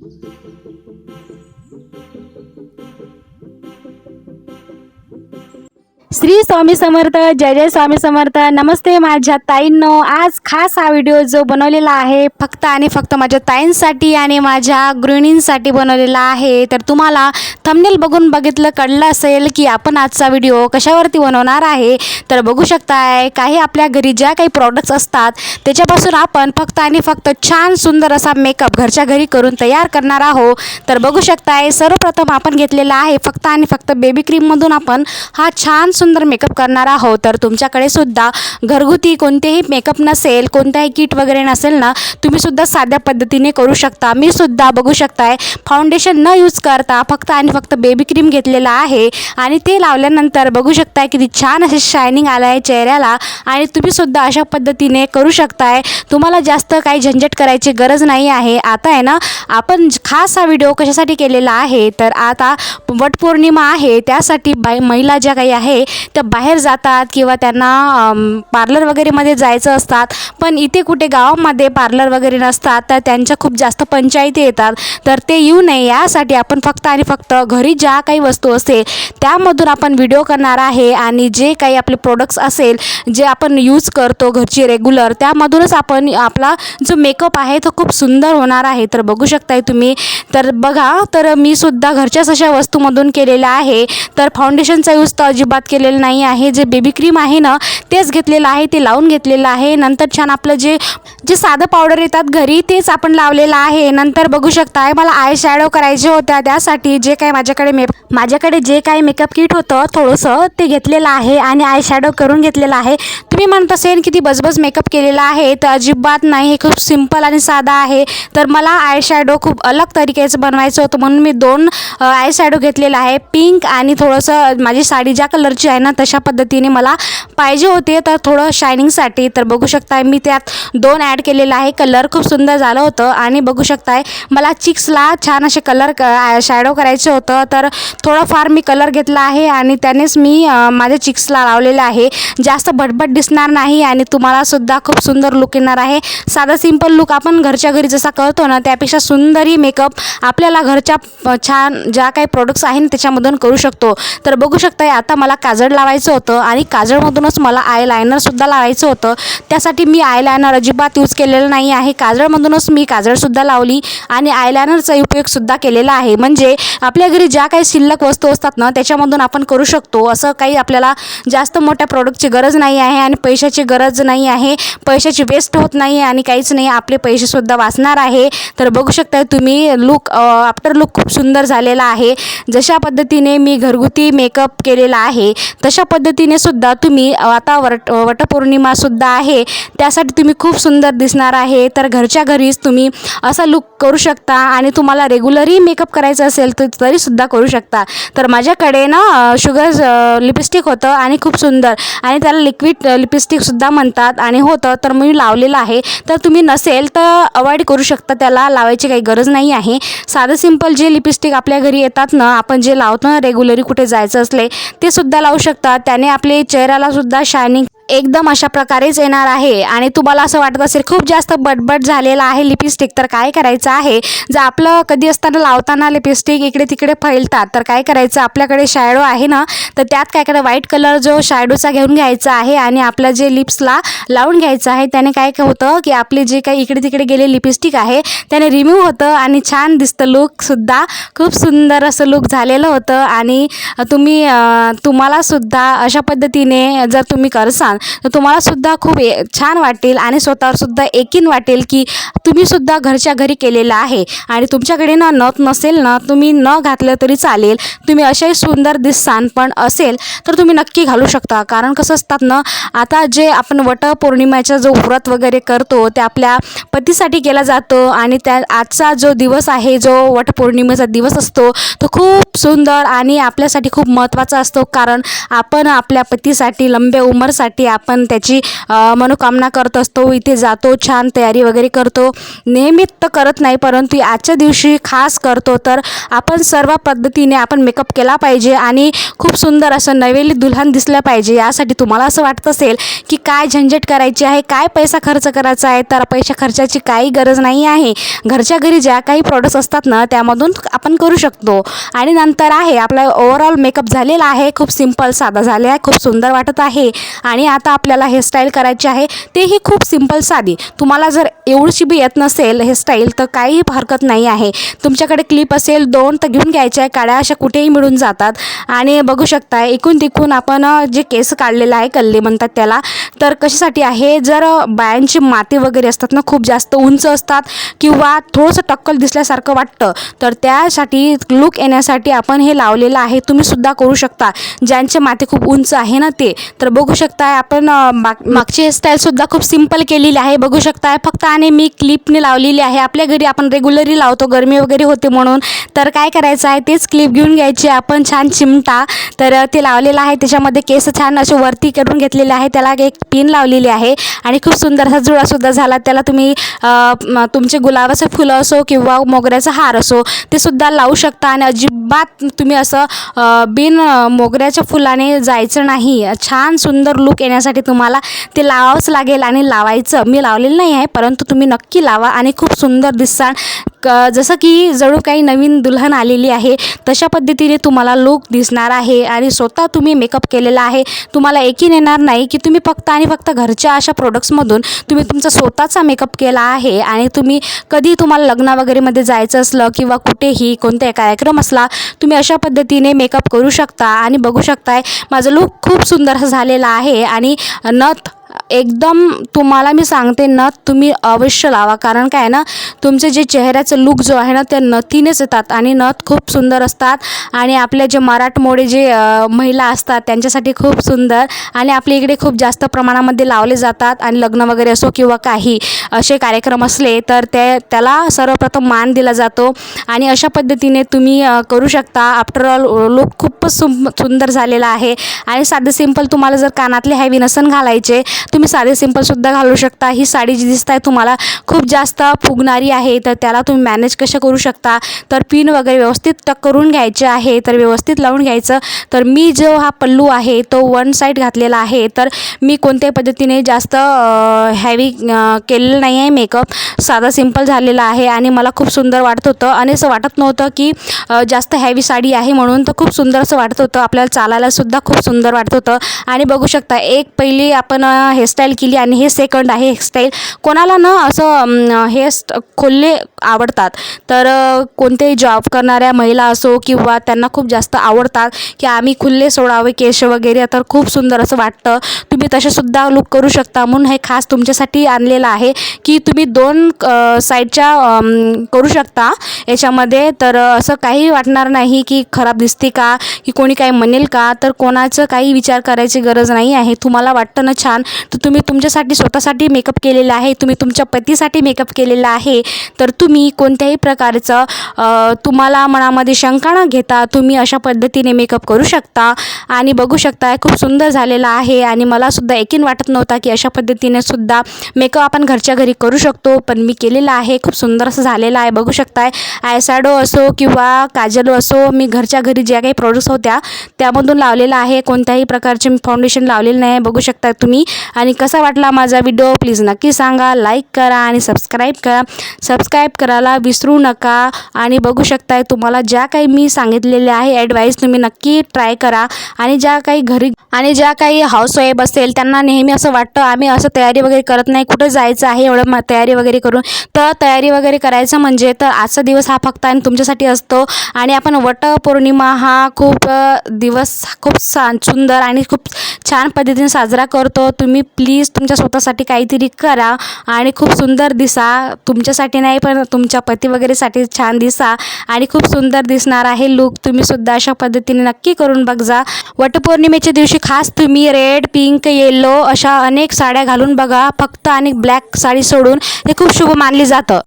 Thank you. Shri Swami Samarth जय जय स्वामी समर्थ. नमस्ते माझ्या ताईंनो. आज खास हा व्हिडिओ जो बनवलेला आहे फक्त आणि फक्त माझ्या ताईंसाठी आणि माझ्या गृहिणींसाठी बनवलेला आहे. तर तुम्हाला थंबनेल बघून बघितलं कळलं असेल की आपण आजचा व्हिडिओ कशावरती बनवणार आहे. तर बघू शकताय काही आपल्या घरी ज्या काही प्रॉडक्ट्स असतात त्याच्यापासून आपण फक्त आणि फक्त छान सुंदर असा मेकअप घरच्या घरी करून तयार करणार आहोत. तर बघू शकताय सर्वप्रथम आपण घेतलेला आहे फक्त आणि फक्त बेबी क्रीममधून आपण हा छान सुंदर मेकअप करणार आहोत तर तुमच्याकडे सुद्धा घरगुती कोणतेही मेकअप नसेल कोणताही किट वगैरे नसेल ना तुम्ही सुद्धा साध्या पद्धतीने करू शकता. मी सुद्धा बघू शकताय फाउंडेशन न यूज करता फक्त आणि फक्त बेबी क्रीम घेतलेला आहे आणि ते लावल्यानंतर बघू शकताय किती छान असे शायनिंग आलं आहे चेहऱ्याला आणि तुम्ही सुद्धा अशा पद्धतीने करू शकताय. तुम्हाला जास्त काही झंझट करायची गरज नाही आहे. आता आहे ना आपण खास हा व्हिडिओ कशासाठी केलेला आहे? तर आता वटपौर्णिमा आहे त्यासाठी बाई महिला ज्या काही आहे त्या बाहेर जातात किंवा त्यांना पार्लर वगैरेमध्ये जायचं असतात. पण इथे कुठे गावामध्ये पार्लर वगैरे नसतात तर त्यांच्या खूप जास्त पंचायती येतात. तर ते येऊ नये यासाठी आपण फक्त आणि फक्त घरी ज्या काही वस्तू असेल त्यामधून आपण व्हिडिओ करणार आहे. आणि जे काही आपले प्रोडक्ट्स असेल जे आपण यूज करतो घरची रेग्युलर त्यामधूनच आपण आपला जो मेकअप आहे तो खूप सुंदर होणार आहे. तर बघू शकताय तुम्ही. तर बघा तर मी सुद्धा घरच्याच अशा वस्तूमधून केलेल्या आहे. तर फाउंडेशनचा यूज तर अजिबात केलेलं नाही आहे. जे बेबी क्रीम आहे ना तेच घेतलेलं आहे ते लावून घेतलेलं आहे. नंतर छान आपलं जे जे साधं पावडर येतात घरी तेच आपण लावलेलं आहे. नंतर बघू शकताय मला आय शॅडो करायचे होत्या. त्यासाठी जे काही माझ्याकडे मेप माझ्याकडे जे काही मेकअप किट होतं थोडंसं ते घेतलेलं आहे आणि आय शॅडो करून घेतलेलं आहे. तुम्ही म्हणत असेल की ती बसबस मेकअप केलेला आहे तर अजिबात नाही. हे खूप सिंपल आणि साधा आहे. तर मला आय शॅडो खूप अलग तरीकेचं बनवायचं होतं. म्हणून मी दोन आय शॅडो घेतलेला आहे. पिंक आणि थोडंसं माझी साडी ज्या कलरची आहे ना तशा पद्धतीने मला पाहिजे होते तर थोडं शायनिंगसाठी तर बघू शकताय मी त्यात दोन ॲड केलेलं आहे. कलर खूप सुंदर झालं होतं आणि बघू शकताय मला चिक्सला छान असे कलर क शॅडो करायचं होतं. तर थोडंफार मी कलर घेतला आहे आणि त्यानेच मी माझ्या चिक्सला लावलेलं आहे. जास्त भटभट दिसणार नाही आणि तुम्हाला सुद्धा खूप सुंदर लुक येणार आहे. साधा सिंपल लुक आपण घरच्या घरी जसा करतो ना त्यापेक्षा सुंदरही मेकअप आपल्याला घरच्या छान ज्या काही प्रोडक्ट्स आहे ना त्याच्यामधून करू शकतो. तर बघू शकताय आता मला काजळ काजळ लावायचं होतं आणि काजळमधूनच मला आय लायनरसुद्धा लावायचं होतं. त्यासाठी मी आय लायनर अजिबात यूज केलेलं नाही आहे. काजळमधूनच मी काजळसुद्धा लावली आणि आय लायनरचा उपयोगसुद्धा केलेला आहे. म्हणजे आपल्या घरी ज्या काही शिल्लक वस्तू असतात ना त्याच्यामधून आपण करू शकतो. असं काही आपल्याला जास्त मोठ्या प्रोडक्टची गरज नाही आहे आणि पैशाची गरज नाही आहे. पैशाची वेस्ट होत नाही आणि काहीच नाही. आपले पैसेसुद्धा वाचणार आहे. तर बघू शकता तुम्ही लुक आफ्टर लुक खूप सुंदर झालेला आहे. जशा पद्धतीने मी घरगुती मेकअप केलेला आहे. तशा पद्धतीने सुद्धा तुम्ही आता वट वटपौर्णिमासुद्धा आहे. त्यासाठी तुम्ही खूप सुंदर दिसणार आहे. तर घरच्या घरीच तुम्ही असा लुक करू शकता आणि तुम्हाला रेग्युलरही मेकअप करायचं असेल तर तरीसुद्धा करू शकता. तर माझ्याकडे ना शुगर लिपस्टिक होतं आणि खूप सुंदर आणि त्याला लिक्विड लिपस्टिकसुद्धा म्हणतात आणि होतं. तर मी लावलेलं आहे. तर तुम्ही नसेल तर अवॉइड करू शकता त्याला. लावायची काही गरज नाही आहे. साधं सिंपल जे लिपस्टिक आपल्या घरी येतात ना आपण जे लावतो ना रेग्युलरी कुठे जायचं असले ते सुद्धा लावू शकतात. त्याने आपले चेहऱ्याला सुद्धा शायनिंग एकदम अशा प्रकारेच येणार आहे. आणि तुम्हाला असं वाटत असेल खूप जास्त बटबट झालेला आहे लिपस्टिक तर काय करायचं आहे? जर आपलं कधी असताना लावताना लिपस्टिक इकडे तिकडे फैलतात तर काय करायचं? आपल्याकडे शॅडो आहे ना तर त्यात काय करायचं? व्हाईट कलर जो शॅडोचा घेऊन घ्यायचा आहे आणि आपल्या जे लिप्सला लावून घ्यायचं आहे त्याने काय काय होतं की आपले जे काही इकडे तिकडे गेले लिपस्टिक आहे त्याने रिमूव्ह होतं आणि छान दिसतं लुकसुद्धा खूप सुंदर असं लुक झालेलं होतं. आणि तुम्ही तुम्हालासुद्धा अशा पद्धतीने जर तुम्ही करसाल तर तुम्हालासुद्धा खूप ए छान वाटेल आणि स्वतःवरसुद्धा एकीन वाटेल की तुम्हीसुद्धा घरच्या घरी केलेलं आहे. आणि तुमच्याकडे ना नथ नसेल ना तुम्ही न घातलं तरी चालेल. तुम्ही असेही सुंदर दिसाल पण असेल तर तुम्ही नक्की घालू शकता. कारण कसं असतात ना आता जे आपण वटपौर्णिमेचा जो व्रत वगैरे करतो ते आपल्या पतीसाठी केला जातो आणि त्या आजचा जो दिवस आहे जो वटपौर्णिमेचा दिवस असतो तो खूप सुंदर आणि आपल्यासाठी खूप महत्त्वाचा असतो. कारण आपण आपल्या पतीसाठी लंब्या उमरसाठी आपण त्याची मनोकामना करत असतो इथे जातो छान तयारी वगैरे करतो. नेहमीच तर करत नाही परंतु आजच्या दिवशी खास करतो तर आपण सर्व पद्धतीने आपण मेकअप केला पाहिजे आणि खूप सुंदर असं नवेली दुल्हन दिसलं पाहिजे. यासाठी तुम्हाला असं वाटत असेल की काय झंझट करायची आहे काय पैसा खर्च करायचा आहे तर पैसा खर्चाची काही गरज नाही आहे. घरच्या घरी ज्या काही प्रॉडक्ट्स असतात ना त्यामधून आपण करू शकतो. आणि नंतर आहे आपला ओव्हरऑल मेकअप झालेला आहे खूप सिंपल साधा झाले आहे खूप सुंदर वाटत आहे. आणि आता आपल्याला हेअरस्टाईल करायची आहे तेही खूप सिंपल साधी. तुम्हाला जर एवढीशी बी येत नसेल हेअरस्टाईल तर काहीही हरकत नाही आहे. तुमच्याकडे क्लिप असेल दोन तर घेऊन घ्यायच्या आहे. काड्या अशा कुठेही मिळून जातात. आणि बघू शकता एकूण तिकून आपण जे केस काढलेलं आहे कल्ले म्हणतात त्याला तर कशासाठी आहे? जर बायांची माती वगैरे असतात ना खूप जास्त उंच असतात किंवा थोडंसं टक्कल दिसल्यासारखं वाटतं तर त्यासाठी लुक येण्यासाठी आपण हे लावलेलं आहे. तुम्ही सुद्धा करू शकता. ज्यांचे माती खूप उंच आहे ना ते. तर बघू शकताय आपण माग मागची हेअरस्टाईलसुद्धा खूप सिंपल केलेली आहे. बघू शकताय. फक्त आणि मी क्लिपने लावलेली आहे. आपल्या घरी आपण रेग्युलरली लावतो. गरमी वगैरे होते म्हणून. तर काय करायचं आहे? तेच क्लिप घेऊन घ्यायची आपण छान चिमटा. तर ते लावलेलं आहे. त्याच्यामध्ये केस छान असे वरती करून घेतलेले आहे. त्याला एक पिन लावलेली आहे आणि खूप सुंदर असा जुळासुद्धा झाला. त्याला तुम्ही तुमचे गुलाबाचं फुलं असो किंवा मोगऱ्याचा हार असो ते सुद्धा लावू शकता आणि अजिबात तुम्ही असं बिन मोगऱ्याच्या फुलाने जायचं नाही. छान सुंदर लुक येण्यासाठी तुम्हाला ते लावावंच लागेल आणि लावायचं. मी लावलेलं नाही आहे परंतु तुम्ही नक्की लावा आणि खूप सुंदर दिसाल क जसं की जणू काही नवीन दुल्हन आलेली आहे तशा पद्धतीने तुम्हाला लुक दिसणार आहे आणि स्वतः तुम्ही मेकअप केलेला आहे. तुम्हाला एकीन येणार नाही की तुम्ही फक्त आणि फक्त घरच्या अशा प्रोडक्ट्समधून तुम्ही तुमचा स्वतःचा मेकअप केला आहे आणि तुम्ही कधी तुम्हाला लग्न वगैरेमध्ये जायचं असलं किंवा कुठेही कोणताही कार्यक्रम असला तुम्ही अशा पद्धतीने मेकअप करू शकता आणि बघू शकताय. माझं लुक खूप सुंदर झालेला आहे आणि नथ एकदम तुम्हाला मी सांगते नथ तुम्ही अवश्य लावा. कारण काय आहे ना तुमचे जे चेहऱ्याचं लुक जो आहे ना ते नथीनेच येतात आणि नथ खूप सुंदर असतात. आणि आपले जे मराठमोळे जे महिला असतात त्यांच्यासाठी खूप सुंदर आणि आपल्या इकडे खूप जास्त प्रमाणामध्ये लावले जातात. आणि लग्न वगैरे असो किंवा काही असे कार्यक्रम असले तर ते त्याला सर्वप्रथम मान दिला जातो. आणि अशा पद्धतीने तुम्ही करू शकता. आफ्टर ऑल लुक खूपच सुंदर झालेला आहे. आणि साधं सिंपल तुम्हाला जर कानातले हॅवी नसन घालायचे तुम्ही साधे सिंपलसुद्धा घालू शकता. ही साडी जी दिसत आहे तुम्हाला खूप जास्त फुगणारी आहे तर त्याला तुम्ही मॅनेज कशा करू शकता? तर पिन वगैरे व्यवस्थित टक करून घ्यायचे आहे तर व्यवस्थित लावून घ्यायचं. तर मी जो हा पल्लू आहे तो वन साईड घातलेला आहे तर मी कोणत्याही पद्धतीने जास्त हॅवी केलेलं नाही आहे मेकअप साधा सिंपल झालेला आहे आणि मला खूप सुंदर वाटत होतं. आणि असं वाटत नव्हतं की जास्त हॅवी साडी आहे म्हणून तर खूप सुंदर असं वाटत होतं. आपल्याला चालायलासुद्धा खूप सुंदर वाटत होतं. आणि बघू शकता एक पहिली आपण हे हेअरस्टाईल केली आणि हे सेकंड आहे हेअरस्टाईल कोणाला ना असं हेअर हे स्ट खोल्ले आवडतात. तर कोणतेही जॉब करणाऱ्या महिला असो किंवा त्यांना खूप जास्त आवडतात की आम्ही खुल्ले सोडावे केश वगैरे तर खूप सुंदर असं वाटतं. तुम्ही तसेसुद्धा लुक करू शकता. म्हणून हे खास तुमच्यासाठी आणलेलं आहे की तुम्ही दोन साईडच्या करू शकता याच्यामध्ये. तर असं काही वाटणार नाही की खराब दिसते का की कोणी काही म्हणेल का तर कोणाचं काही विचार करायची गरज नाही आहे. तुम्हाला वाटतं ना छान तर तुम्ही तुमच्यासाठी स्वतःसाठी मेकअप केलेला आहे तुम्ही तुमच्या पतीसाठी मेकअप केलेला आहे तर तुम्ही कोणत्याही प्रकारचं तुम्हाला मनामध्ये शंका न घेता तुम्ही अशा पद्धतीने मेकअप करू शकता. आणि बघू शकता खूप सुंदर झालेला आहे आणि मलासुद्धा एकीन वाटत नव्हता की अशा पद्धतीने सुद्धा मेकअप आपण घरच्या घरी करू शकतो पण मी केलेला आहे. खूप सुंदर असं झालेलं आहे. बघू शकताय आयसॅडो असो किंवा काजल असो मी घरच्या घरी ज्या काही प्रोडक्ट्स होत्या त्यामधून लावलेला आहे. कोणत्याही प्रकारचे मी फाउंडेशन लावलेलं नाही. बघू शकता तुम्ही. आणि आणि कसा वाटला माझा व्हिडिओ प्लीज नक्की सांगा. लाईक करा आणि सबस्क्राईब करा. सबस्क्राईब करायला विसरू नका. आणि बघू शकताय तुम्हाला ज्या काही मी सांगितलेले आहे ॲडवाईस तुम्ही नक्की ट्राय करा. आणि ज्या काही घरी आणि ज्या काही हाऊसवाईफ असेल त्यांना नेहमी असं वाटतं आम्ही असं तयारी वगैरे करत नाही. कुठं जायचं आहे एवढं म तयारी वगैरे करून? तर तयारी वगैरे करायचं म्हणजे तर आजचा दिवस हा फक्त आणि तुमच्यासाठी असतो. आणि आपण वटपौर्णिमा हा खूप दिवस खूप सा सुंदर आणि खूप छान पद्धतीने साजरा करतो. तुम्ही प्लीज तुमच्या स्वतःसाठी काहीतरी करा आणि खूप सुंदर दिसा. तुमच्यासाठी नाही पण तुमच्या पती वगैरेसाठी छान दिसा. आणि खूप सुंदर दिसणार आहे लुक तुम्हीसुद्धा अशा पद्धतीने नक्की करून बघजा. वटपौर्णिमेच्या दिवशी खास तुम्ही रेड पिंक येलो अशा अनेक साड्या घालून बघा. फक्त आणि ब्लॅक साडी सोडून. हे खूप शुभ मानली जातं.